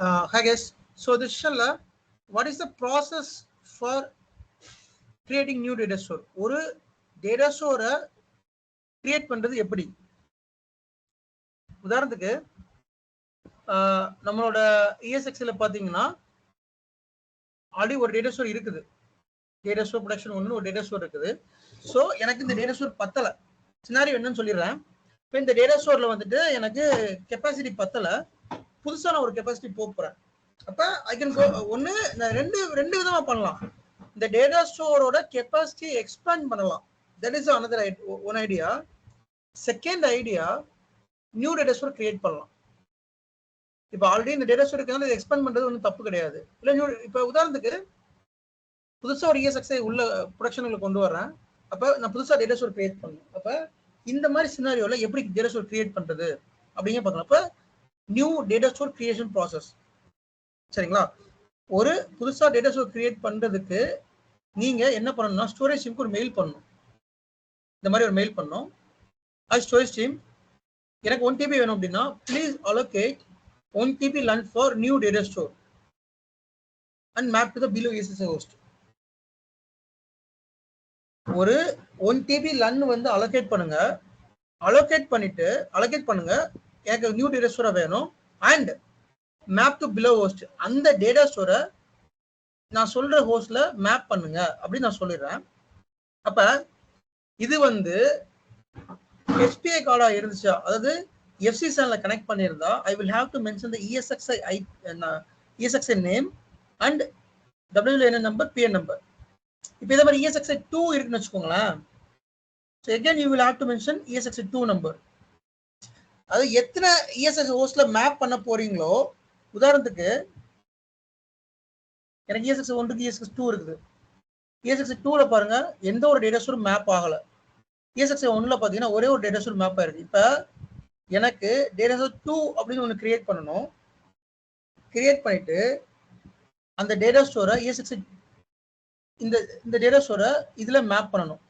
Uh, hi guys. So this shall uh, what is the process for creating new data store? ஒரு data store create பண்றது எப்படி? உதாரணத்துக்கு uh, நம்மளோட ESXல பாத்தீங்கன்னா already ஒரு டேட்டா ஸ்டோர் இருக்குது. டேட்டா ஸ்டோர் ப்ரொடக்ஷன் ஒன்று ஒரு டேட்டா ஸ்டோர் இருக்குது. ஸோ எனக்கு இந்த டேட்டா ஸ்டோர் பத்தலை. சினாரி என்னன்னு சொல்லிடுறேன். இப்போ இந்த டேட்டா ஸ்டோரில் வந்துட்டு எனக்கு கெப்பாசிட்டி பத்தலை. புதுசா நான் ஒரு கெப்பாசிட்டி போறேன். அப்ப ஐ கேன் கோ ஒன்னு நான் ரெண்டு ரெண்டு விதமா பண்ணலாம். இந்த டேட்டா ஸ்டோரோட கெப்பாசிட்டி எக்ஸ்பேண்ட் பண்ணலாம். That is another one idea second idea new data store create பண்ணலாம். இப்போ ஆல்ரெடி இந்த டேட்டா ஸ்டோர் இருக்கிறது எக்ஸ்பேண்ட் பண்றது ஒன்றும் தப்பு கிடையாது. இல்லை நியூ இப்போ உதாரணத்துக்கு புதுசா ஒரு இஎஸ்எக்ஸை உள்ள ப்ரொடக்ஷனுக்கு கொண்டு வரேன் அப்ப நான் புதுசா டேட்டா ஸ்டோர் கிரியேட் பண்ணணும். அப்ப இந்த மாதிரி சினாரியோவில் எப்படி டேட்டா ஸ்டோர் கிரியேட் பண்றது அப்படிங்க பார்க்கலாம். அப்ப new data store creation process சரிங்களா? ஒரு புதுசாக டேட்டா ஸ்டோர் கிரியேட் பண்ணுறதுக்கு நீங்கள் என்ன பண்ணணும்னா ஸ்டோரேஜ் டீமுக்கு ஒரு மெயில் பண்ணணும். இந்த மாதிரி ஒரு மெயில் பண்ணோம். அது ஸ்டோரேஜ் டீம் எனக்கு ஒன் டிபி வேணும் அப்படின்னா please allocate one TB LUN for new data store and map to the below ESS host ஒரு ஒன் டிபி லன் வந்து அலோகேட் பண்ணுங்க. அலோகேட் பண்ணிட்டு அலோகேட் பண்ணுங்க. எனக்கு நியூ டேட்டா ஸ்டோரை வேணும் and map to below host அந்த டேட்டா ஸ்டோரை நான் சொல்ற ஹோஸ்ட்ல மேப் பண்ணுங்க. அப்படின்னு நான் சொல்லிடுறேன். அப்ப இது வந்து எஸ்பிஐ கார்டா இருந்துச்சா. அதாவது எஃப்சி சேனல்ல கனெக்ட் பண்ணியிருந்தா I will have to mention the ESXi I ESXi name and WN number PN number இப்போ இதே மாதிரி இஎஸ்எக்ஸ்ஐ டூ இருக்குன்னு வச்சுக்கோங்களேன். So again you will have to mention ESXi two number அது எத்தனை இஎஸ்எஸ் ஹோஸ்ட்ல மேப் பண்ண போறீங்களோ? உதாரணத்துக்கு எனக்கு இஎஸ்எஸ் ஒன்றுக்கு இஎஸ்எஸ் டூ இருக்குது. இஎஸ்எஸ் டூவில் பாருங்க எந்த ஒரு டேட்டா ஸ்டோர் மேப் ஆகல. இஎஸ்எஸ் ஒன்ல பார்த்தீங்கன்னா ஒரே ஒரு டேட்டா ஸ்டோர் மேப் ஆயிருக்கு இப்போ எனக்கு டேட்டா ஸ்டோர் டூ அப்படின்னு ஒன்று கிரியேட் பண்ணணும். கிரியேட் பண்ணிட்டு அந்த டேட்டா ஸ்டோரை இஎஸ்எக்ஸ் இந்த இந்த டேட்டா ஸ்டோரை இதில் மேப் பண்ணணும்.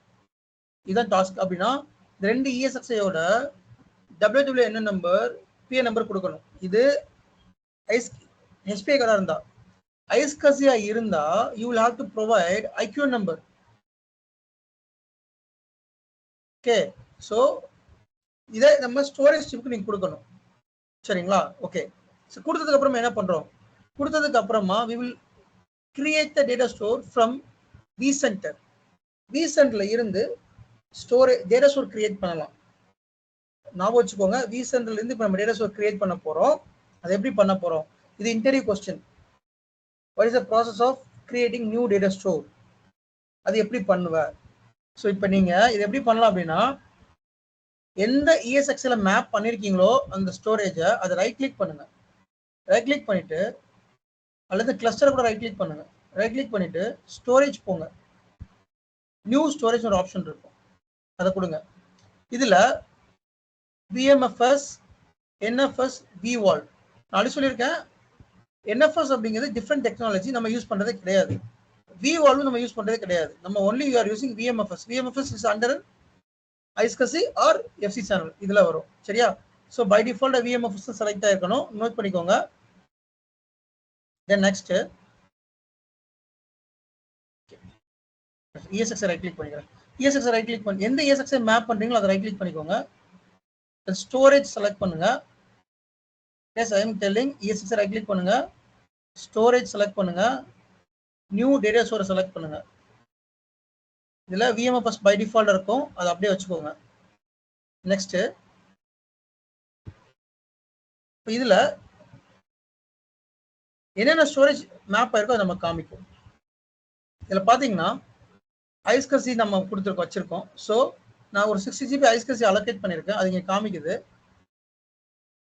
இதுதான் டாஸ்க் அப்படின்னா இந்த ரெண்டு இஎஸ்எக்ஸையோட டபிள்யூ என்ன நம்பர் பிஏ நம்பர் கொடுக்கணும். இது ஐஸ் ஹெச்பிஐ கார்டா இருந்தா. ஐஸ் கசியா இருந்தா you will have to provide IQ number okay so இதை நம்ம ஸ்டோரேஜ் சிப்புக்கு நீங்க கொடுக்கணும். சரிங்களா? ஓகே ஸோ கொடுத்ததுக்கு அப்புறமா என்ன பண்றோம்? கொடுத்ததுக்கு அப்புறமா we will create the data store from vCenter we சென்டர்ல இருந்து ஸ்டோரேஜ் டேட்டா ஸ்டோர் கிரியேட் பண்ணலாம். ஞாபகம் வச்சுக்கோங்க வி சென்டர்ல இருந்து இப்போ நம்ம டேட்டா ஸ்டோர் கிரியேட் பண்ண போகிறோம் அதை எப்படி பண்ண போகிறோம் இது interview question what is the process of creating new data store அது எப்படி பண்ணுவ? ஸோ இப்போ நீங்கள் இது எப்படி பண்ணலாம் அப்படின்னா எந்த இஎஸ்எக்ஸில் மேப் பண்ணியிருக்கீங்களோ அந்த ஸ்டோரேஜை அதை ரைட் கிளிக் பண்ணுங்கள் ரைட் கிளிக் பண்ணிவிட்டு அல்லது கிளஸ்டரை கூட ரைட் கிளிக் பண்ணுங்கள் ரைட் கிளிக் பண்ணிட்டு ஸ்டோரேஜ் போங்க. நியூ ஸ்டோரேஜ் ஒரு ஆப்ஷன் இருக்கும். அதை கொடுங்க. இதில் விஎம்எஃப்எஸ் என்எஃப்எஸ் விவால் நான் அப்படி சொல்லியிருக்கேன். என்எஃப்எஸ் அப்படிங்கிறது டிஃப்ரெண்ட் டெக்னாலஜி நம்ம யூஸ் பண்ணுறதே கிடையாது. விவால்வும் நம்ம யூஸ் பண்ணுறதே கிடையாது. நம்ம only you are using VMFS VMFS is under iSCSI or FC channel இதில் வரும். சரியா? So by default VMFS select ஆகிருக்கணும் note பண்ணிக்கோங்க. தென் நெக்ஸ்ட்டு இஎஸ்எக்ஸை ரைட் கிளிக் பண்ணிக்கிறேன். இஎஸ்எக்ஸை ரைட் கிளிக் பண்ணி எந்த இஎஸ்எக்ஸை மேப் பண்றீங்களோ அதை ரைட் கிளிக் பண்ணிக்கோங்க. ஸ்டோரேஜ் செலக்ட் பண்ணுங்க. Yes I am telling ESX right click பண்ணுங்க. ஸ்டோரேஜ் செலக்ட் பண்ணுங்க. நியூ டேட்டா ஸ்டோரை செலக்ட் பண்ணுங்க. இதுல விஎம்எஃப்எஸ் பை டிஃபால்ட் இருக்கும். அதை அப்படியே வச்சுக்கோங்க. நெக்ஸ்ட் இதுல என்னென்ன ஸ்டோரேஜ் மேப் ஆயிருக்கோ அதை நம்ம காமிக்கும் இதில் பார்த்தீங்கன்னா ஐஸ்கசி நம்ம கொடுத்துருக்கோம் வச்சிருக்கோம். ஸோ நான் ஒரு சிக்ஸ்டி ஜிபி ஐஸ்கசி அலோகேட் பண்ணியிருக்கேன் அது இங்கே காமிக்குது.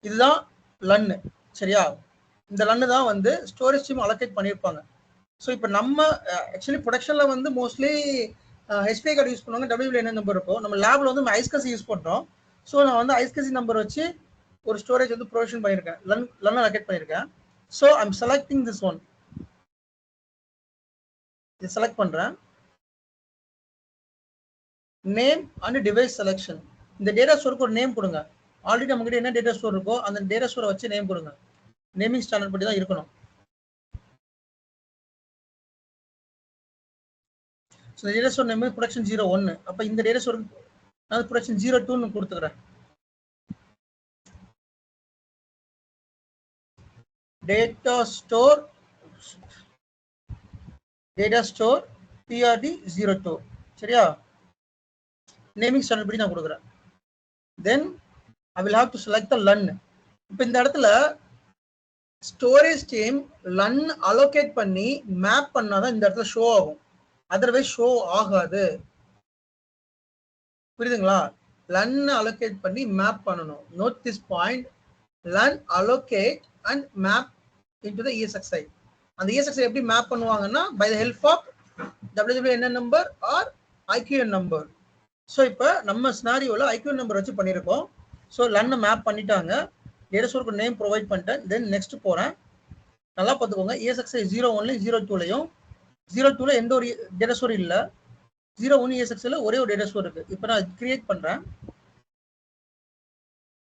இதுதான் லன்னு சரியா? இந்த லன்னு தான் வந்து ஸ்டோரேஜ் டீம் அலோகேட் பண்ணியிருப்பாங்க. ஸோ இப்போ நம்ம ஆக்சுவலி ப்ரொடக்ஷனில் வந்து மோஸ்ட்லி ஹெச்பி கார்டு யூஸ் பண்ணுவாங்க. டபிள்யூ என்ன நம்பர் இருக்கும் நம்ம லேபில் வந்து நம்ம ஐஸ்கசி யூஸ் பண்ணுறோம் ஸோ நான் வந்து ஐஸ்கசி நம்பர் வச்சு ஒரு ஸ்டோரேஜ் வந்து ப்ரொவிஷன் பண்ணியிருக்கேன். லன் லன் அலோகேட் பண்ணியிருக்கேன். So I'm selecting this one இது செலக்ட் பண்ணுறேன் நேம் அண்ட் டிவைஸ் செலெக்ஷன் இந்த டேட்டா ஸ்டோருக்கு ஒரு நேம் கொடுங்க. ஆல்ரெடி நம்ம என்ன டேட்டா ஸ்டோர் இருக்கோ அந்த டேட்டா ஸ்டோரை வச்சு நேம் கொடுங்க. நேமிங் ஸ்டாண்டர்ட் படி தான் இருக்கணும். ஸோ இந்த data store name production zero ஒன்று அப்போ இந்த டேட்டா ஸ்டோர் நான் ப்ரொடக்ஷன் ஜீரோ டூன்னு கொடுத்துக்கிறேன். Data store data store PRD zero two சரியா? நேமிங் ஸ்டாண்டர்ட் படி நான் கொடுக்குறேன். Then I will have to select the LUN இப்போ இந்த இடத்துல ஸ்டோரேஜ் டீம் லன் அலோகேட் பண்ணி மேப் பண்ணாதான் இந்த இடத்துல ஷோ ஆகும். அதர்வைஸ் ஷோ ஆகாது. புரியுதுங்களா? லன் அலோகேட் பண்ணி மேப் பண்ணணும். Note this point LUN allocate and map into the ESXi அந்த இஎஸ்எக்ஸ்ஐ எப்படி மேப் பண்ணுவாங்கன்னா by the help of WWN number or IQN number so இப்போ நம்ம ஸ்னாரியோவில் ஐக்யூ நம்பர் வச்சு பண்ணியிருக்கோம் ஸோ லன்னை மேப் பண்ணிட்டாங்க. டேட்டா நேம் ப்ரொவைட் பண்ணிட்டேன். தென் நெக்ஸ்ட் போகிறேன் நல்லா பார்த்துக்கோங்க. ஏஎஸ்எக்ஸ்ஐ ஜீரோ ஒன்லையும் ஜீரோ டூலையும் ஜீரோ டூவில் எந்த ஒரு டேட்டா ஸ்டோர் இல்லை. ஜீரோ ஒன் இஎஸ்எக்ஸில் ஒரே ஒரு டேட்டா ஸ்டோர் இருக்குது இப்போ நான் கிரியேட் பண்ணுறேன்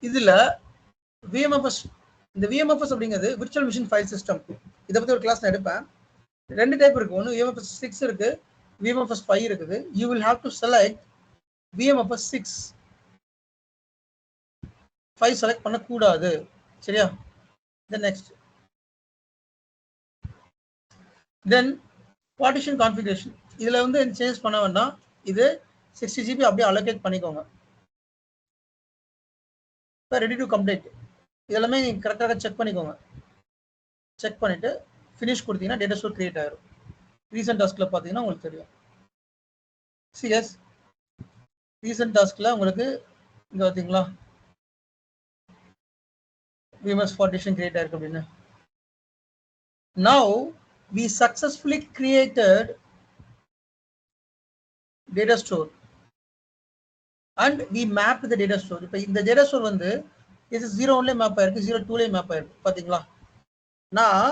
இதில் விஎம்எஃப்எஸ் இந்த விஎம்எஃப்எஸ் அப்படிங்கிறது விர்ச்சுவல் மிஷின் ஃபைல் சிஸ்டம் இதை பற்றி ஒரு கிளாஸ் நான் எடுப்பேன். ரெண்டு டைப் இருக்குது ஒன்று விஎம்எஃப்எஸ் சிக்ஸ் இருக்குது விஎம்எஃப்எஸ் ஃபைவ் இருக்குது. You will have to select VMFS six five select பண்ணக்கூடாது. சரியா? Then next then partition configuration இதில் வந்து சேஞ்ச் பண்ண வேண்டாம். இது சிக்ஸ்டி ஜிபி அப்படியே அலோகேட் பண்ணிக்கோங்க. இப்போ ரெடி டு கம்ப்ளீட் இதெல்லாமே நீங்கள் கரெக்டாக செக் பண்ணிக்கோங்க. செக் பண்ணிவிட்டு ஃபினிஷ் கொடுத்தீங்கன்னா டேட்டா ஸ்டோர் கிரியேட் ஆகிடும் ரீசன்ட் டாஸ்கில் பார்த்தீங்கன்னா உங்களுக்கு தெரியும். சிஎஸ் ரீசன்ட் டாஸ்கில் உங்களுக்கு இங்கே பார்த்தீங்களா விமஸ் பார்ட்டிஷன் கிரியேட் ஆயிருக்கு அப்படின்னு. Now we successfully created data store and we map the data store இப்போ இந்த டேட்டா ஸ்டோர் வந்து இது ஜீரோ ஒன்லேயே மேப் ஆயிருக்கு ஜீரோ டூலேயே மேப் ஆயிருக்கு. பார்த்தீங்களா நான்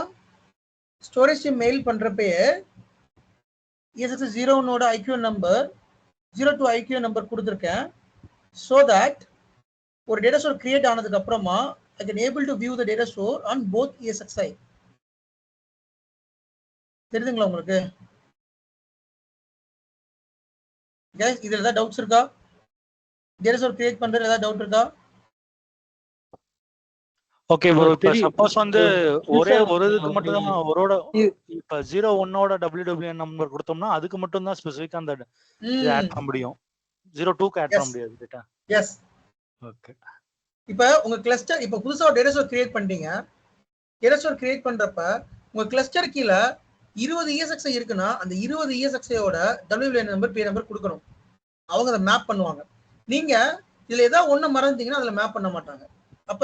ஸ்டோரேஜ் மெயில் பண்ணுறப்பயே எஸ் ஜீரோ ஒன்னோட IQ number zero two IQ number கொடுத்துருக்கேன். ஸோ தட் ஒரு டேட்டா ஸ்டோர் கிரியேட் ஆனதுக்கு அப்புறமா I can able to view the data store on both ESXi தெரியுதுங்களா உங்களுக்கு? கேஸ் இதில் ஏதாவது டவுட்ஸ் இருக்கா? டேட்டா ஸ்டோர் கிரியேட் பண்றது ஏதாவது டவுட் இருக்கா? ஓகே ப்ரோ இப்ப. சப்போஸ் வந்து ஒரே ஒரு இதுக்கு மட்டும் தான் ஒரோட இப்ப ஜீரோ ஒன்னோட டபிள்யூ டபிள்யூ நம்பர் கொடுத்தோம்னா அதுக்கு மட்டும் தான் ஸ்பெசிஃபிக்கா அந்த இது ஆட் பண்ண முடியும். ஜீரோ டூக்கு ஆட் பண்ண. முடியாது டேட்டா எஸ் ஓகே இப்போ உங்க கிளஸ்டர் இப்போ புதுசா ஒரு டேட்டா ஸ்டோர் கிரியேட் பண்ணிட்டீங்க. டேட்டா ஸ்டோர் கிரியேட் பண்றப்ப உங்க கிளஸ்டர் கீழே இருபது இஎஸ்எக்ஸ்ஐ இருக்குன்னா அந்த இருபது இஎஸ்எக்ஸ்ஐயோட டபிள்யூ நம்பர் பே நம்பர் கொடுக்கணும். அவங்க அதை மேப் பண்ணுவாங்க. நீங்க இதுல ஏதாவது ஒண்ணு மறந்துட்டீங்கன்னா அதுல மேப் பண்ண மாட்டாங்க. அப்ப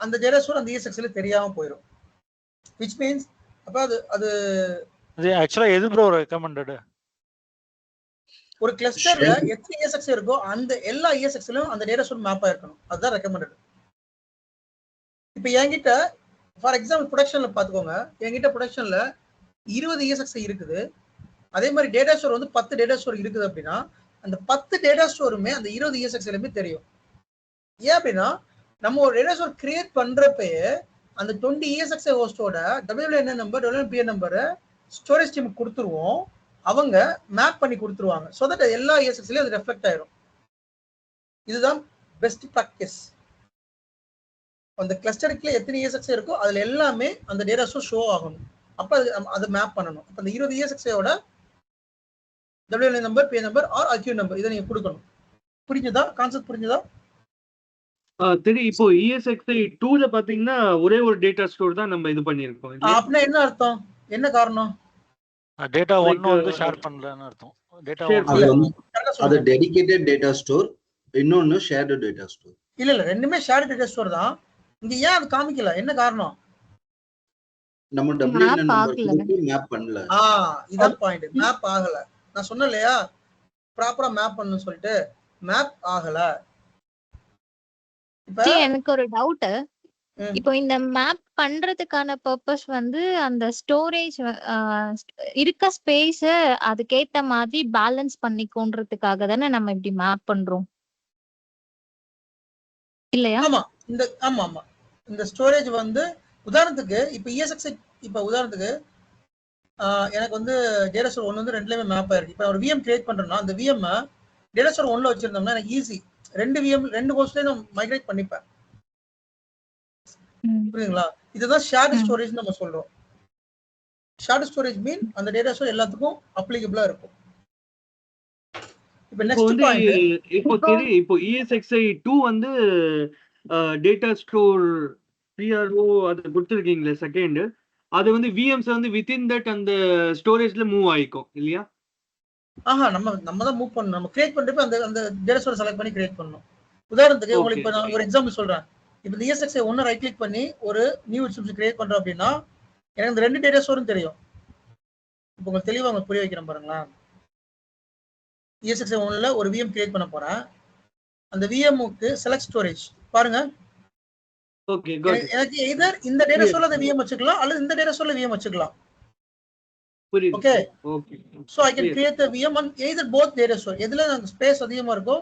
அந்த டேட்டா ஸ்டோர் அந்த இஎஸ்எக்ஸ்ல தெரியாம போயிடும் விச் மீன்ஸ் அப்ப அது அது ஆக்சுவலா எது ப்ரோ ரெக்கமெண்டட் ஒரு கிளஸ்டர்ல எத்தனை இஎஸ்எக்ஸ் இருக்கோ அந்த எல்லா இஎஸ்எக்ஸ்லயும் அந்த டேட்டா ஸ்டோர் மேப் ஆயிருக்கணும் அதுதான் ரெக்கமெண்டட் இப்போ என்கிட்ட ஃபார் எக்ஸாம்பிள் ப்ரொடக்ஷன்ல பாத்துக்கோங்க. என்கிட்ட ப்ரொடக்ஷன்ல இருபது இஎஸ்எக்ஸ் இருக்குது. அதே மாதிரி டேட்டா ஸ்டோர் வந்து பத்து டேட்டா ஸ்டோர் இருக்குது அப்படின்னா அந்த பத்து டேட்டா ஸ்டோருமே அந்த இருபது இஎஸ்எக்ஸ் எல்லாமே தெரியும். ஏன் அப்படின்னா நம்ம ஒரு டேட்டா கிரியேட் பண்றப்பயே அந்த டுவெண்ட்டி இஎஸ்எக்ஸ் ஹோஸ்டோட டபிள்யூ என்ன நம்பர் டபிள்யூ பிஎன் நம்பரை ஸ்டோரேஜ் டீம் கொடுத்துருவோம். அவங்க மேப் பண்ணி கொடுத்துருவாங்க. ஸோ தட் எல்லா இஎஸ்எக்ஸ்லயும் அது ரெஃப்ளெக்ட் ஆயிடும் இதுதான் பெஸ்ட் ப்ராக்டிஸ் அந்த கிளஸ்டருக்குள்ள எத்தனை இஎஸ்எக்ஸ் இருக்கோ அதுல எல்லாமே அந்த டேட்டாஸும் ஷோ ஆகணும். அப்போ அது நம்ம அதை மேப் பண்ணணும். அப்போ அந்த இருபது இஎஸ்எக்ஸோட W number P number or IQ number இதை நீங்கள் கொடுக்கணும். புரிஞ்சுதா? கான்செப்ட் புரிஞ்சுதா? தெரியும் இப்போ இஎஸ்எக்ஸ்ஐ டூல பாத்தீங்கன்னா ஒரே ஒரு டேட்டா ஸ்டோர் தான் நம்ம இது பண்ணிருக்கோம் அப்படின்னா என்ன அர்த்தம்? என்ன காரணம்? டேட்டா ஒன்னு வந்து ஷேர் பண்ணலன்னு அர்த்தம். டேட்டா அது. டெடிகேட்டட் டேட்டா ஸ்டோர் இன்னொன்னு ஷேர்டு டேட்டா ஸ்டோர் இல்ல இல்ல ரெண்டுமே ஷேர் டேட்டா ஸ்டோர் தான். இங்க ஏன் அது காமிக்கல? என்ன காரணம்? நம்ம டபிள்யூ மேப் பண்ணல. ஆ இதான் பாயிண்ட் மேப் ஆகல. நான் சொன்னேன் இல்லையா? ப்ராப்பரா மேப் பண்ணணும்னு சொல்லிட்டு மேப் ஆகல. எனக்கு ஒரு டவுட். இப்போ இந்த மேப் பண்றதுக்கான பர்பஸ் வந்து அந்த ஸ்டோரேஜ் இருக்க ஸ்பேஸ் அதுக்கேத்த மாதிரி பேலன்ஸ் பண்ணிக்கோன்றதுக்காக தானே நம்ம இப்படி மேப் பண்றோம். இல்லையா? ஆமா இந்த ஆமா ஆமா. இந்த ஸ்டோரேஜ் வந்து உதாரணத்துக்கு இப்போ இஎஸ்எக்ஸ் இப்போ உதாரணத்துக்கு எனக்கு வந்து டேட்டா ஸ்டோர் ஒன்று வந்து ரெண்டுலேயுமே மேப் ஆயிருக்கு. இப்போ ஒரு விஎம் கிரியேட் பண்றேன்னா அந்த விஎம் டேட்டா ஸ்டோர் ஒன்ல வச்சிருந்தோம்னா எனக்கு ஈஸி ரெண்டு விஎம் ரெண்டு ஹோஸ்ட்லேயும் நான் மைக்ரேட் பண்ணிப்பேன். புரியுதுங்களா? இதுதான் ஷேர்டு. ஸ்டோரேஜ் நம்ம சொல்றோம். ஷேர்டு ஸ்டோரேஜ் மீன் அந்த டேட்டா ஸ்டோர் எல்லாத்துக்கும் அப்ளிகபிளா இருக்கும். இப்போ நெக்ஸ்ட் இப்போ தெரியும் இப்போ E இஎஸ்எக்ஸ்ஐ டூ வந்து டேட்டா ஸ்டோர் பிஆர்ஓ அது கொடுத்துருக்கீங்களே செகண்ட் அது வந்து விஎம்ஸ் வந்து வித்தின் தட் அந்த ஸ்டோரேஜ்ல மூவ் ஆயிக்கும் இல்லையா? ஆஹா நம்ம நம்ம தான் மூவ் பண்ணணும். நம்ம கிரியேட் பண்றப்ப அந்த அந்த டேட்டா செலக்ட் பண்ணி கிரியேட் பண்ணணும். உதாரணத்துக்கு உங்களுக்கு இப்போ நான் ஒரு எக்ஸாம்பிள் சொல்றேன். இப்போ இந்த இஎஸ்எக்ஸை ஒன்று ரைட் கிளிக் பண்ணி ஒரு நியூ இன்ஸ்டியூஷன் கிரியேட் பண்றோம் அப்படின்னா எனக்கு இந்த ரெண்டு டேட்டா ஸ்டோரும் தெரியும். இப்போ உங்களுக்கு தெளிவாக உங்களுக்கு புரிய வைக்கிறேன் பாருங்களேன். இஎஸ்எக்ஸை ஒன்றில் ஒரு விஎம் கிரியேட் பண்ண போறேன். அந்த விஎம்முக்கு செலக்ட் ஸ்டோரேஜ் பாருங்க. எனக்கு எதர் இந்த டேட்டா ஸ்டோர்ல அந்த விஎம் வச்சுக்கலாம் அல்லது இந்த டேட்டா ஸ்டோர்ல விஎம் வச்சுக்கலாம். புரியுது okay so I can. Create the VM and either both data store எதுல எனக்கு ஸ்பேஸ் அதிகமா இருக்கோ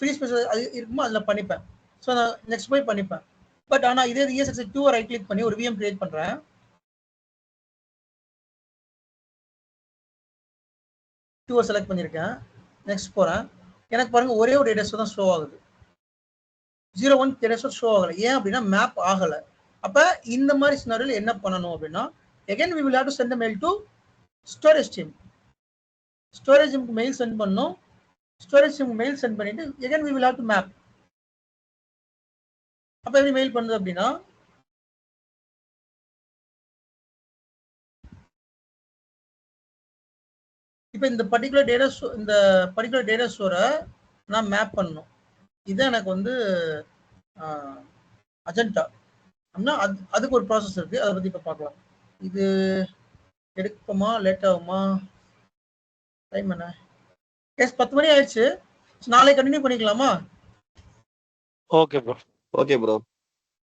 ஃப்ரீ ஸ்பேஸ் அது இருக்குமோ அதுல பண்ணிப்பேன். ஸோ நான் நெக்ஸ்ட் போய் பண்ணிப்பேன். பட் ஆனா இதே இஎஸ்எக்ஸ் டூ ரைட் கிளிக் பண்ணி ஒரு விஎம் கிரியேட் பண்றேன். டூவை செலக்ட் பண்ணியிருக்கேன் நெக்ஸ்ட் போறேன். எனக்கு பாருங்க ஒரே ஒரு டேட்டா தான் ஷோ ஆகுது. ஜீரோ ஒன் டேட்டா ஷோ ஆகலை. ஏன் அப்படின்னா மேப் ஆகலை. அப்ப இந்த மாதிரி சினாரியில் என்ன பண்ணணும் அப்படின்னா again we will have to send a mail storage storage storage டீமுக்கு மெயில் சென்ட் பண்ணோம் ஸ்டோரேஜ் டீமுக்கு மெயில் சென்ட் பண்ணிட்டு again we will have to map அப்போ எப்படி மெயில் பண்ணுது அப்படின்னா இப்போ இந்த பர்டிகுலர் டேட்டா இந்த பர்டிகுலர் டேட்டா ஸ்டோரை நான் மேப் பண்ணணும். இதுதான் எனக்கு வந்து அஜெண்டா அப்படின்னா அது அதுக்கு ஒரு ப்ராசஸ் இருக்கு. அதை பத்தி இப்போ பார்க்கலாம். இது எடுக்குமா லேட் ஆகுமா? டைம் என்ன? எஸ் பத்து மணி ஆயிடுச்சு. So, நாளைக்கு கண்டினியூ பண்ணிக்கலாமா? ஓகே ப்ரோ ஓகே ப்ரோ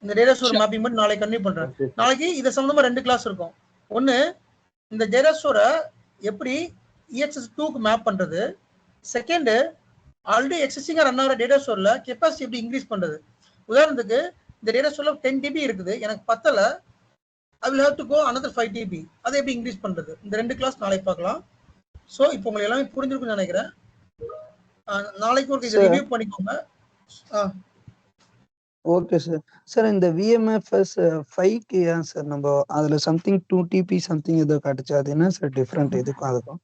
இந்த டேட்டா ஸ்டோர் மேப்பிங் மட்டும் நாளைக்கு கண்டினியூ பண்றேன். நாளைக்கு இது சம்பந்தமா ரெண்டு கிளாஸ் இருக்கும். ஒன்னு இந்த டேட்டா ஸ்டோரை எப்படி இஎக்ஸ்எஸ் டூக்கு மேப் பண்றது? செகண்ட் ஆல்ரெடி எக்ஸிஸ்டிங்கா ரன் ஆகிற டேட்டா ஸ்டோர்ல கெப்பாசிட்டி எப்படி இன்க்ரீஸ் பண்றது? உதாரணத்துக்கு இந்த டேட்டா ஸ்டோர்ல டென் டிபி இருக்குது. எனக்கு பத்தல. I will have to go another five TB அதை எப்படி இன்க்ரீஸ் பண்றது? இந்த ரெண்டு கிளாஸ் நாளைக்கு பார்க்கலாம். ஸோ இப்போ உங்களுக்கு எல்லாமே புரிஞ்சிருக்கும்னு நினைக்கிறேன். நாளைக்கு ஒரு இதை Sir. ரிவ்யூ பண்ணிக்கோங்க. ஓகே சார் சார் இந்த விஎம்எஃப்எஸ் ஃபைவ்க்கு ஏன் சார் நம்ம அதுல சம்திங் டூ டிபி சம்திங் ஏதோ காட்டுச்சு. அது என்ன சார் டிஃப்ரெண்ட் இதுக்கும் அதுக்கும்?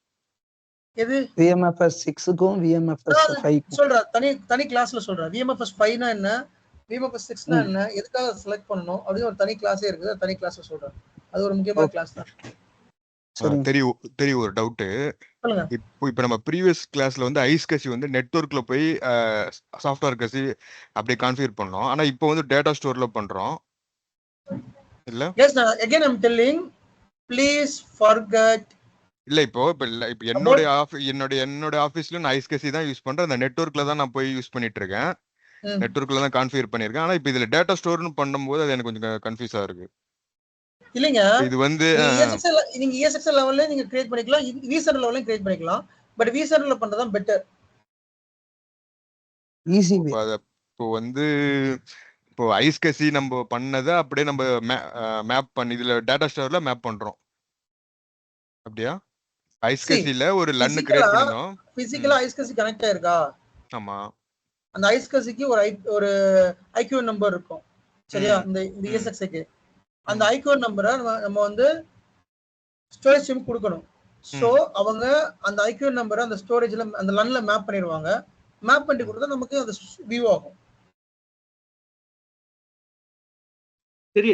எது? விஎம்எஃப்எஸ் சிக்ஸுக்கும் விஎம்எஃப்எஸ் ஃபைவ்க்கும் சொல்றேன் தனி தனி கிளாஸ்ல சொல்றேன் விஎம்எஃப்எஸ் ஃபைவ்னா என்ன? விஎம்எஃப்எஸ் சிக்ஸ்னா. என்ன? எதுக்காக செலக்ட் பண்ணணும்? அப்படின்னு ஒரு தனி கிளாஸே இருக்குது. தனி கிளாஸ்ல சொல்றேன். அது ஒரு முக்கியமான. கிளாஸ் தான். தெரியும் தெரியும் ஒரு டவுட்டு சொல்லுங்க. இப்போ இப்போ நம்ம ப்ரீவியஸ் கிளாஸ்ல வந்து ஐஸ் கசி வந்து நெட்ஒர்க்ல போய் சாஃப்ட்வேர் கசி அப்படியே கான்ஃபிகர் பண்ணோம். ஆனா இப்போ வந்து டேட்டா ஸ்டோர்ல பண்றோம். இல்ல? Yes again I'm telling please forget இல்ல இப்போ இப்போ இல்ல இப்போ என்னுடைய ஆஃபீஸ் என்னுடைய என்னோட ஆஃபீஸ்ல நான் ஐஸ் கசி தான் யூஸ் பண்றேன். அந்த நெட்ஒர்க்ல தான் நான் போய் யூஸ் பண்ணிட்டு இருக்கேன். நெட்ஒர்க்ல தான் கான்ஃபிகர் பண்ணிருக்கேன் ஆனா இப்போ இதுல டேட்டா ஸ்டோர்னு பண்ணும்போது அது எனக்கு கொஞ்சம் கன்ஃபியூஸா இருக்கு. இல்லைங்க. இது வந்து நீங்க இஎஸ்எக்ஸ்எல் லெவல்ல நீங்க கிரியேட் பண்ணிக்கலாம். விசர் லெவல்லையும் கிரியேட் பண்ணிக்கலாம். பட் விசர்ல பண்றதுதான் பெட்டர் ஈஸி இப்போ வந்து இப்போ ஐஸ் கசி நம்ம பண்ணதை அப்படியே நம்ம மேப் பண்ணி இதுல டேட்டா ஸ்டோர்ல மேப் பண்றோம். அப்படியா? ஐஸ் கசில ஒரு லன்னு கிரியேட் பண்ணிருந்தோம். பிசிக்கலா ஐஸ்கசி கனெக்ட் ஆயிருக்கா? ஆமா. அந்த ஐஸ்கசிக்கு ஒரு ஐ ஒரு ஐக்யூ நம்பர் இருக்கும். சரியா? இந்த இந்த. இஎஸ்எக்ஸ்க்கு அந்த ஐக்யூ நம்பரை நம்ம வந்து ஸ்டோரேஜ் சிம் கொடுக்கணும். ஸோ அவங்க அந்த ஐக்யூ நம்பரை அந்த ஸ்டோரேஜ்ல அந்த லன்ல மேப் பண்ணிடுவாங்க. மேப் பண்ணி கொடுத்தா நமக்கு அது வியூ ஆகும். சரி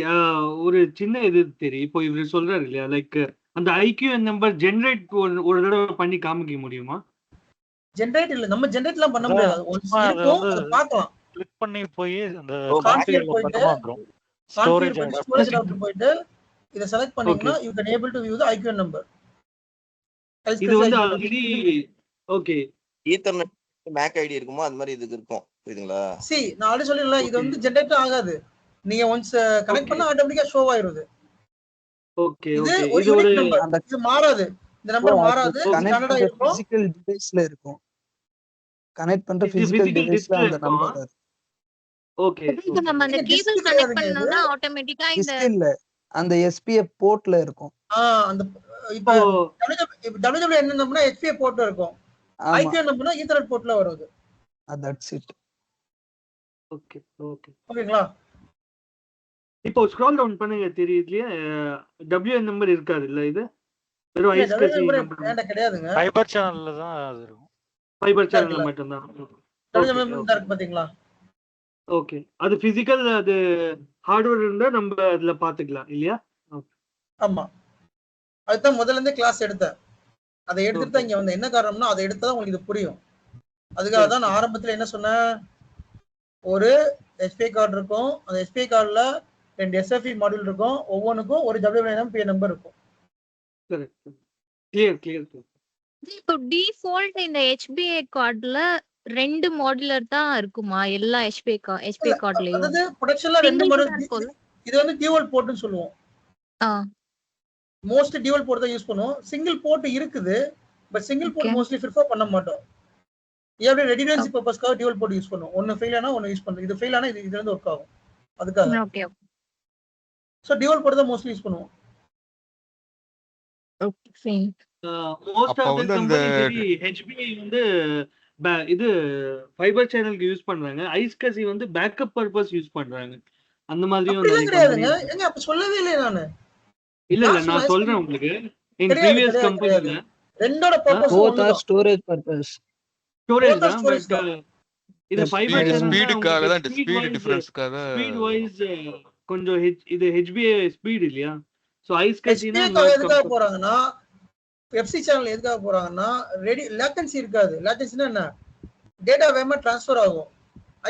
ஒரு சின்ன இது தெரியும் இப்போ இவர் சொல்றாரு இல்லையா? லைக் அந்த ஐக்யூ நம்பர் ஜென்ரேட் ஒரு தடவை பண்ணி காமிக்க முடியுமா? ஜென்ரேட் இல்ல நம்ம ஜென்ரேட்லாம் பண்ண முடியாது. இருக்கும் அதை பார்க்கலாம். கிளிக் பண்ணி போய் அந்த கான்ஃபிகர் போயிட்டு, ஸ்டோரேஜ் ஸ்டோரேஜ் போயிட்டு இதை செலக்ட் பண்ணீங்கன்னா you can able to view the IQ number இது வந்து already okay Ethernet MAC ID இருக்குமோ? அது மாதிரி இதுக்கு இருக்கும். புரியுதுங்களா? சி நான் ஆல்ரெடி சொல்லிடல இது வந்து ஜென்ரேட் ஆகாது. நீங்க ஒன்ஸ் கனெக்ட் பண்ணா ஆட்டோமேட்டிக்கா ஷோ ஆயிருது ஓகே ஓகே இது ஒரு அந்த இது மாறாது. இந்த நம்பர் மாறாது. கனெக்ட் ஸ்டாண்டர்டா பண்ற இருக்கும். பிசிக்கல் டிவைஸ்ல இருக்கும். கனெக்ட் பண்ற பிசிக்கல் டிவைஸ்ல அந்த. நம்பர் ஓகே இப்ப நம்ம அந்த கேபிள் கனெக்ட். பண்ணோம்னா ஆட்டோமேட்டிக்கா இந்த இல்ல அந்த எஸ்பிஎஃப் போர்ட்ல இருக்கும். ஆஹ் அந்த இப்ப டபிள்யூ என்ன நம்பர்னா ஹெச்பிஏ போர்ட்ல இருக்கும். ஆமா. ஐபிஎம் நம்பர்னா ஈத்தர்நெட் போர்ட்ல வருது தட்ஸ் இட் ஓகே ஓகே ஓகேங்களா? இப்போ ஸ்க்ரால் டவுன் பண்ணுங்க தெரியுதுலயே டபிள்யூ நம்பர் இருக்காது இல்ல இது? வெறும் ஐஸ் என்கிட்ட கிடையாதுங்க. ஃபைபர் சேனல்ல தான் அது இருக்கும். ஃபைபர் சேனல்ல நம்பர் தான் இருக்கு பாத்தீங்களா? ஓகே. அது பிசிக்கல் அது ஹார்ட்வேர் இருந்தா நம்ம அதுல பாத்துக்கலாம் இல்லையா? ஆமா. அதுதான் முதல்ல இருந்தே கிளாஸ் எடுத்தேன். அதை எடுத்துட்டு தான் இங்க வந்தேன். என்ன காரணம்னா அதை எடுத்தா உங்களுக்கு இது புரியும். அதுக்காக தான் நான் ஆரம்பத்துல என்ன சொன்னேன்? ஒரு எஸ்பிஐ கார்டு இருக்கும். அந்த எஸ்பிஐ கார்டுல ரெண்டு எஸ்எஃப்இ மாடியூல் இருக்கும். ஒவ்வொன்றுக்கும் ஒரு டபிள்யூ நம்பர் இருக்கும். கரெக்ட் கிளியர் கிளியர் இப்போ டிஃபால்ட் இந்த HBA கார்டுல ரெண்டு மாடுலர் தான் இருக்குமா? எல்லா HBA கா HBA கார்டுலயும் அதாவது ப்ரொடக்ஷன்ல ரெண்டு இருக்கும்ல? இது வந்து டியூவல் போர்ட்னு சொல்லுவோம். ஆ. மோஸ்ட் டியூவல் போர்ட் தான் யூஸ் பண்ணுவோம். சிங்கிள் போர்ட் இருக்குது but single port. Mostly prefer பண்ண மாட்டோம். எப்படி ரெடிடென்சி பர்பஸ்க்காக டியூவல் போர்ட் யூஸ் பண்ணுவோம். ஒன்னு ஃபெயில் ஆனா ஒன்னு யூஸ் பண்ணுவோம் இது ஃபெயில் ஆனா இது இதுல இருந்து ஒர்க் ஆகும். அதுக்காக. ஓகே ஸோ டியூவல் போர்ட் தான் மோஸ்ட்லி யூஸ் பண்ணுவோம். ஓகே ஃபைன் மோஸ்ட் அப்ப ஆஃப் தி வந்து அந்த- கம்பெனி ஹெச்பிஐ வந்து இது ஃபைபர் சேனலுக்கு யூஸ் பண்றாங்க. ஐஸ் கசி வந்து பேக்கப் பர்பஸ் யூஸ் பண்றாங்க. அந்த மாதிரியும் அப்படிலாம் கிடையாதுங்க. அப்ப சொல்லவே இல்லையே நானு. இல்ல இல்ல நான் சொல்றேன் உங்களுக்கு. இன் கிடையாது, ப்ரீவியஸ் கிடையாது, கம்பெனில ரெண்டோட purpose both or storage purpose storage தான் தான். இது ஃபைபர் ஸ்பீடுக்காக தான் ஸ்பீடு டிஃபரன்ஸ்க்காக ஸ்பீட் வைஸ் கொஞ்சம் H- இது ஹெச்பிஏ ஸ்பீட் இல்லையா? சோ ஐஸ் HPA எதுக்காக போறாங்கன்னா எஃப்சி சேனல் எதுக்காக போறாங்கன்னா ரெடி லேட்டன்சி இருக்காது. லேட்டன்சினா என்ன? டேட்டா வேகமா ட்ரான்ஸ்ஃபர் ஆகும்.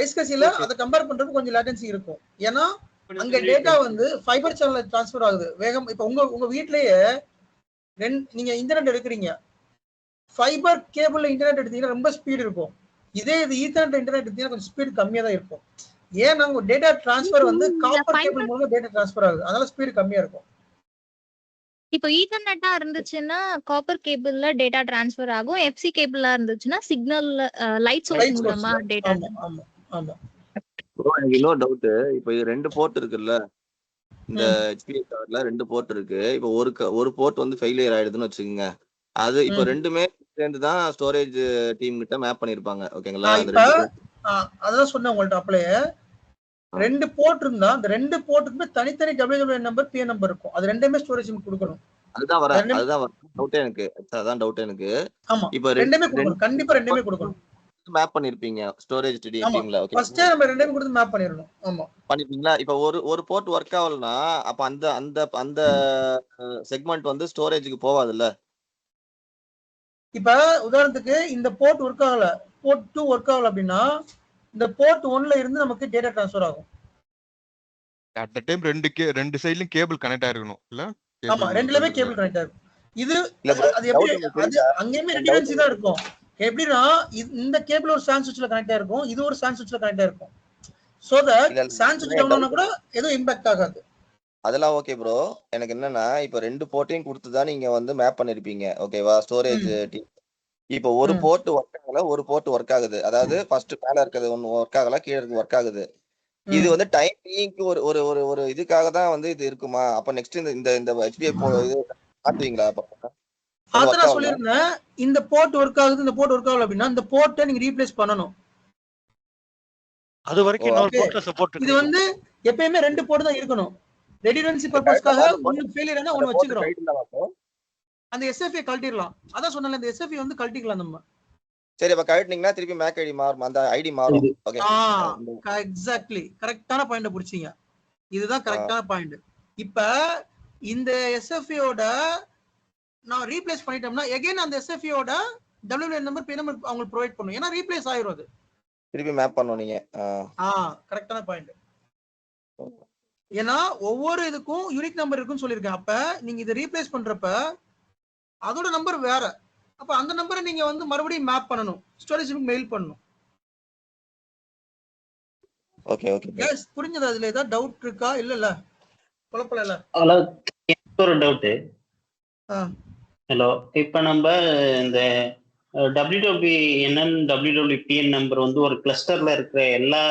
ஐஸ்கசில Okay. அதை கம்பேர் பண்றது கொஞ்சம் லேட்டன்சி இருக்கும். ஏன்னா அங்க டேட்டா வந்து ஃபைபர் சேனல்ல ட்ரான்ஸ்ஃபர் ஆகுது. வேகம் இப்ப உங்க உங்க வீட்லயே ரெண்டு நீங்க இன்டர்நெட் எடுக்கிறீங்க. ஃபைபர் கேபிள்ல இன்டர்நெட் எடுத்தீங்கன்னா ரொம்ப ஸ்பீடு இருக்கும். இதே இது ஈத்தர்நெட் இன்டர்நெட் எடுத்தீங்கன்னா கொஞ்சம் ஸ்பீடு கம்மியா தான் இருக்கும். ஏன்னா உங்க டேட்டா ட்ரான்ஸ்ஃபர் வந்து காப்பர் கேபிள் மூலமா டேட்டா ட்ரான்ஸ்ஃபர் ஆகுது. அதனால ஸ்பீடு கம்மியா இருக்கும். இப்போ ஈத்தர்நெட்டா இருந்துச்சுன்னா காப்பர் கேபிள்ல டேட்டா டிரான்ஸ்ஃபர் ஆகும். எஃப்சி கேபிளா இருந்துச்சுன்னா சிக்னல் லைட் சோர்ஸ் மூலமா. டேட்டா எனக்கு இன்னொரு டவுட் இப்போ இது ரெண்டு போர்ட் இருக்குல்ல? இந்த கார்டுல ரெண்டு போர்ட் இருக்கு. இப்போ ஒரு க- ஒரு போர்ட் வந்து ஃபெயிலியர் ஆயிடுதுன்னு வச்சுக்கோங்க. அது இப்போ. ரெண்டுமே சேர்ந்து தான் ஸ்டோரேஜ் டீம் கிட்ட மேப் பண்ணிருப்பாங்க. ஓகேங்களா அதான் சொன்னேன் உங்கள்ட்ட அப்பளையே ரெண்டு போர்ட் இருந்தா அந்த ரெண்டு போர்ட்டுக்குமே தனித்தனி டபிள்யூ நம்பர் பி நம்பர் இருக்கும். அது ரெண்டுமே ஸ்டோரேஜ் கொடுக்கணும். அதுதான் வர அதுதான் டவுட்டே எனக்கு. அதான் டவுட் எனக்கு. ஆமா. இப்போ ரெண்டுமே ரெண்டு கொடுக்கணும் கண்டிப்பா ரெண்டுமே கொடுக்கணும். மேப் பண்ணிருப்பீங்க. ஸ்டோரேஜ் ஆமா. டீம்ல ஓகே ஃபர்ஸ்டே நம்ம ரெண்டுமே கொடுத்து மேப் பண்ணிடணும். ஆமா. பண்ணிருப்பீங்களா இப்போ ஒரு ஒரு போர்ட் ஒர்க் ஆகலனா அப்ப அந்த அந்த அந்த செக்மெண்ட் வந்து ஸ்டோரேஜுக்கு போவாதுல்ல இப்ப உதாரணத்துக்கு இந்த போர்ட் ஒர்க் ஆகல. போர்ட் டூ ஒர்க் ஆகல அப்படின்னா இந்த போர்ட் ஒன்ல இருந்து நமக்கு டேட்டா ட்ரான்ஸ்ஃபர் ஆகும். அட் த டைம் ரெண்டு கே ரெண்டு சைடுலயும் கேபிள் கனெக்ட் ஆயிருக்கணும் இல்ல? ஆமா ரெண்டுலயுமே கேபிள் கனெக்ட் ஆகும். இது அது எப்படி அது அங்கேயுமே ரெடிடன்சி தான் இருக்கும். எப்படின்னா இந்த கேபிள் ஒரு சான் சுவிட்ச்ல கனெக்ட் ஆயிருக்கும் இது ஒரு சான் சுவிட்ச்ல கனெக்ட் ஆயிருக்கும். சோ தட் இல்ல, சான் சுவிட்ச் டவுன் ஆனா கூட எதுவும் இம்பாக்ட் ஆகாது. அதெல்லாம் ஓகே ப்ரோ எனக்கு என்னன்னா இப்போ ரெண்டு போர்ட்டையும் கொடுத்து தான் நீங்க வந்து மேப் பண்ணிருப்பீங்க ஓகேவா ஸ்டோரேஜ் டீம் இப்போ ஒரு. போர்ட் ஒர்க் ஆகல ஒரு போர்ட் ஒர்க் ஆகுது. அதாவது ஃபர்ஸ்ட் மேல இருக்கிறது ஒன்னு ஒர்க் ஆகல கீழே இருக்கு ஒர்க் ஆகுது. இது வந்து டைம் பீயிங்க்கு ஒரு ஒரு ஒரு ஒரு இதுக்காக தான் வந்து இது இருக்குமா? அப்ப நெக்ஸ்ட் இந்த இந்த இந்த HBA போ இது மாத்துவீங்களா அப்ப அது அதான்? சொல்லியிருந்தேன். இந்த போர்ட் ஒர்க் ஆகுது இந்த போர்ட் ஒர்க் ஆகல அப்படின்னா இந்த போர்ட்டை நீங்க ரீப்ளேஸ் பண்ணணும். அது வரைக்கும் சப்போர்ட் இது வந்து எப்பயுமே ரெண்டு போர்ட் தான் இருக்கணும். ரெடிடன்சி பர்பஸ்க்காக ஒன்னு ஃபெயிலியர் ஒன்னு வச்சுக்கிறோம்? அந்த எஸ்எஃப்ஐ கழட்டிடலாம். அதான் சொன்னல இந்த எஸ்எஃப்ஐ வந்து கழட்டிக்கலாம் நம்ம. சரி அப்ப கழட்டினீங்கன்னா திருப்பி மேக் ஐடி மாறும். அந்த ஐடி மாறும். ஓகே ஆ எக்ஸாக்ட்லி கரெக்டான பாயிண்ட புடிச்சீங்க. இதுதான் கரெக்டான பாயிண்ட் இப்ப இந்த எஸ்எஃப்ஐயோட நான் ரீப்ளேஸ் பண்ணிட்டோம்னா எகைன் அந்த எஸ்எஃப்ஐயோட டபிள்யூ நம்பர் பே நம்பர் அவங்களுக்கு ப்ரொவைட் பண்ணும். ஏன்னா ரீப்ளேஸ் ஆயிரும் அது. திருப்பி மேப் பண்ணணும் நீங்க. ஆ. கரெக்டான பாயிண்ட் ஏன்னா ஒவ்வொரு இதுக்கும் யூனிக் நம்பர் இருக்குன்னு சொல்லியிருக்கேன். அப்ப நீங்க இதை ரீப்ளேஸ் பண்றப்ப அதோட நம்பர் வேற. அப்ப அந்த நம்பரை நீங்க வந்து மறுபடியும் மேப் பண்ணணும். ஸ்டோரேஜுக்கு மெயில் பண்ணணும். ஓகே ஓகே எஸ் புரிஞ்சது? அதுல ஏதாவது டவுட் இருக்கா? இல்ல இல்ல குழப்பல இல்ல. ஹலோ எனக்கு ஒரு டவுட்டு ஆ. ஹலோ இப்போ நம்ம இந்த டபிள்யூடபிள்யூஎன்என் டபிள்யூடபிள்யூபிஎன் நம்பர் வந்து ஒரு கிளஸ்டர்ல இருக்கிற எல்லா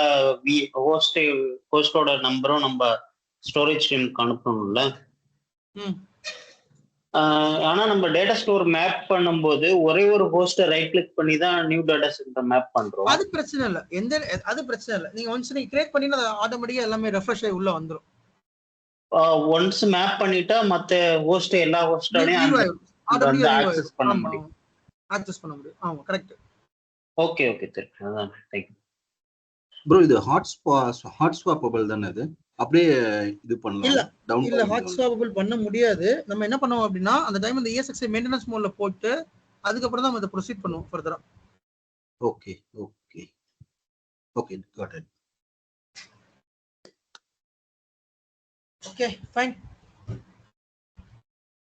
வி ஹோஸ்ட் ஹோஸ்டோட நம்பரும் நம்ம ஸ்டோரேஜ் ஸ்ட்ரீமுக்கு அனுப்பணும்ல. ம். ஆஹ் ஆனா நம்ம டேட்டா ஸ்டோர் மேப் பண்ணும்போது ஒரே ஒரு ஹோஸ்ட ரைட் கிளிக் பண்ணி தான் நியூ டேட்டா சென்டர் மேப் பண்றோம். அது பிரச்சனை இல்ல. எந்த அது பிரச்சனை இல்ல. நீங்க ஒன்ஸ் நீங்க கிரியேட் பண்ணி ஆட்டோமேட்டிக்கா எல்லாமே ரெஃப்ரெஷ் ஆகி உள்ள வந்துரும். ஒன்ஸ் மேப் பண்ணிட்டா மத்த ஹோஸ்ட் எல்லா ஹோஸ்டாலையும் access பண்ண. முடியும். ஆக்சஸ் பண்ண முடியும். ஆமா கரெக்ட் ஓகே ஓகே தெரியும் அதான் தேங்க்யூ ப்ரோ இது ஹாட் ஸ்பா ஹாட் ஸ்வாப்பபிள் தானே இது? அப்படியே இது பண்ணலாம். இல்ல ஹாட் ஸ்வாப்பபிள் பண்ண முடியாது. நம்ம என்ன பண்ணுவோம் அப்படின்னா அந்த டைம் இந்த E ESXi மெயின்டெனன்ஸ் மோட்ல போட்டு அதுக்கப்புறம் தான் நம்ம இதை ப்ரொசீட் பண்ணுவோம் ஃபர்தரா okay okay okay got it okay fine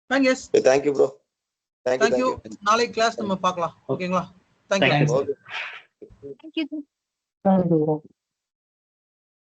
fine yes thank you bro thank you thank you thank you நாளைக்கு கிளாஸ் நம்ம பார்க்கலாம். ஓகேங்களா தேங்க்யூ Thank you. ஓகே